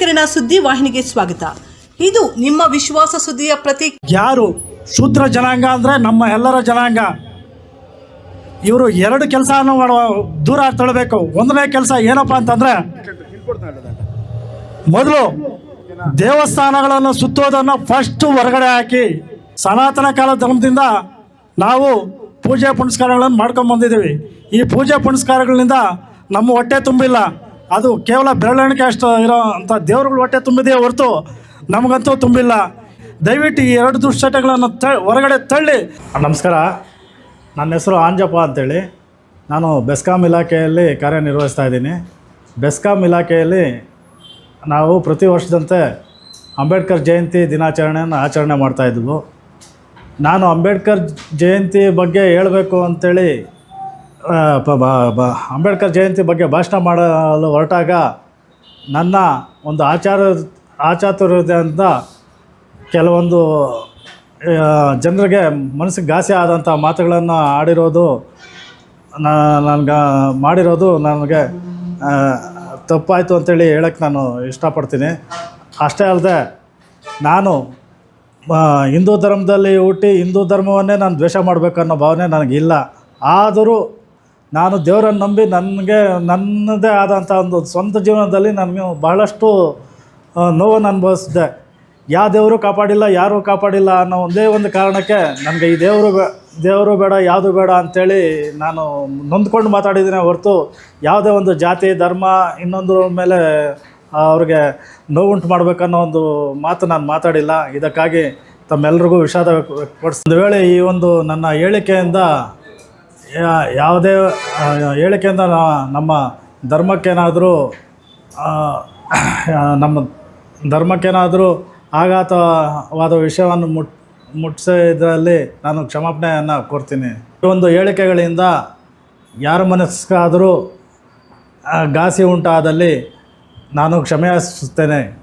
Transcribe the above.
ಕಿರಣ ಸುದ್ದಿ ವಾಹಿನಿಗೆ ಸ್ವಾಗತ. ಇದು ನಿಮ್ಮ ವಿಶ್ವಾಸ ಸುದ್ದಿಯ ಪ್ರತಿ ಯಾರು? ಶೂದ್ರ ಜನಾಂಗ ಅಂದರೆ ನಮ್ಮ ಎಲ್ಲರ ಜನಾಂಗ. ಇವರು ಎರಡು ಕೆಲಸವನ್ನು ಮಾಡುವ ದೂರ ತಳ್ಳಬೇಕು ಒಂದನೇ ಕೆಲಸ ಏನಪ್ಪ ಅಂತಂದರೆ, ಮೊದಲು ದೇವಸ್ಥಾನಗಳನ್ನು ಸುತ್ತೋದನ್ನು ಫಸ್ಟ್ ಹೊರಗಡೆ ಹಾಕಿ, ಸನಾತನ ಕಾಲ ಧರ್ಮದಿಂದ ನಾವು ಪೂಜೆ ಪುನಸ್ಕಾರಗಳನ್ನು ಮಾಡ್ಕೊಂಡು ಬಂದಿದ್ದೀವಿ. ಈ ಪೂಜೆ ಪುನಸ್ಕಾರಗಳಿಂದ ನಮ್ಮ ಹೊಟ್ಟೆ ತುಂಬಿಲ್ಲ. ಅದು ಕೇವಲ ಬೆರಳೆಣಿಕೆ ಅಷ್ಟು ಇರೋ ಅಂಥ ದೇವರುಗಳು ಹೊಟ್ಟೆ ತುಂಬಿದೆಯೇ ಹೊರತು ನಮಗಂತೂ ತುಂಬಿಲ್ಲ. ದಯವಿಟ್ಟು ಈ ಎರಡು ದುಶ್ಚಟಗಳನ್ನು ತ, ಹೊರಗಡೆ ತಳ್ಳಿ. ನಮಸ್ಕಾರ. ನನ್ನ ಹೆಸರು ಆಂಜಪ್ಪ ಅಂತೇಳಿ. ನಾನು ಬೆಸ್ಕಾಂ ಇಲಾಖೆಯಲ್ಲಿ ಕಾರ್ಯನಿರ್ವಹಿಸ್ತಾ ಇದ್ದೀನಿ. ಬೆಸ್ಕಾಂ ಇಲಾಖೆಯಲ್ಲಿ ನಾವು ಪ್ರತಿ ವರ್ಷದಂತೆ ಅಂಬೇಡ್ಕರ್ ಜಯಂತಿ ದಿನಾಚರಣೆಯನ್ನು ಆಚರಣೆ ಮಾಡ್ತಾಯಿದ್ವು ನಾನು ಅಂಬೇಡ್ಕರ್ ಜಯಂತಿ ಬಗ್ಗೆ ಹೇಳಬೇಕು ಬ- ಅಂಬೇಡ್ಕರ್ ಜಯಂತಿ ಬಗ್ಗೆ ಭಾಷಣ ಮಾಡಲು ಹೊರಟಾಗ ನನ್ನ ಒಂದು ಆಚಾರ, ಆಚಾತುರ್ಯದಿಂದ ಕೆಲವೊಂದು ಜನರಿಗೆ ಮನಸ್ಸಿಗೆ ಘಾಸಿ ಆದಂಥ ಮಾತುಗಳನ್ನು ಆಡಿರೋದು ನನಗೆ ಮಾಡಿರೋದು ನನಗೆ ತಪ್ಪಾಯಿತು ಅಂತೇಳಿ ಹೇಳಕ್ಕೆ ನಾನು ಇಷ್ಟಪಡ್ತೀನಿ. ಅಷ್ಟೇ ಅಲ್ಲದೆ, ನಾನು ಹಿಂದೂ ಧರ್ಮದಲ್ಲಿ ಹುಟ್ಟಿ ಹಿಂದೂ ಧರ್ಮವನ್ನೇ ನಾನು ದ್ವೇಷ ಮಾಡಬೇಕನ್ನೋ ಭಾವನೆ ನನಗಿಲ್ಲ. ಆದರೂ ನಾನು ದೇವರನ್ನು ನಂಬಿ ನನಗೆ ನನ್ನದೇ ಆದಂಥ ಒಂದು ಸ್ವಂತ ಜೀವನದಲ್ಲಿ ನನಗೆ ಬಹಳಷ್ಟು ನೋವನ್ನು ಅನುಭವಿಸಿದೆ. ಯಾವ ದೇವರು ಕಾಪಾಡಿಲ್ಲ, ಯಾರೂ ಕಾಪಾಡಿಲ್ಲ ಅನ್ನೋ ಒಂದೇ ಒಂದು ಕಾರಣಕ್ಕೆ ನನಗೆ ಈ ದೇವರು ದೇವರು ಬೇಡ, ಯಾವುದು ಬೇಡ ಅಂಥೇಳಿ ನಾನು ನೊಂದ್ಕೊಂಡು ಮಾತಾಡಿದ್ದೀನಿ ಹೊರತು ಯಾವುದೇ ಒಂದು ಜಾತಿ, ಧರ್ಮ, ಇನ್ನೊಂದ್ರ ಮೇಲೆ ಅವ್ರಿಗೆ ನೋವುಂಟು ಮಾಡಬೇಕನ್ನೋ ಒಂದು ಮಾತು ನಾನು ಮಾತಾಡಿಲ್ಲ. ಇದಕ್ಕಾಗಿ ತಮ್ಮೆಲ್ರಿಗೂ ವಿಷಾದ ಒಂದು ವೇಳೆ ಈ ಒಂದು ನನ್ನ ಹೇಳಿಕೆಯಿಂದ ಯಾವುದೇ ಹೇಳಿಕೆ ಹೇಳಿಕೆಯಿಂದ ನಮ್ಮ ಧರ್ಮಕ್ಕೇನಾದರೂ ನಮ್ಮ ಧರ್ಮಕ್ಕೇನಾದರೂ ಆಘಾತವಾದ ವಿಷಯವನ್ನು ಮುಟ್ ಮುಟ್ಟಿಸಿದ್ರಲ್ಲಿ ನಾನು ಕ್ಷಮಾಪಣೆಯನ್ನು ಕೋರ್ತೀನಿ ಈ ಒಂದು ಹೇಳಿಕೆಗಳಿಂದ ಯಾರ ಮನಸ್ಸಾದರೂ ಘಾಸಿ ಉಂಟಾದಲ್ಲಿ ನಾನು ಕ್ಷಮೆಯಾಚಿಸುತ್ತೇನೆ.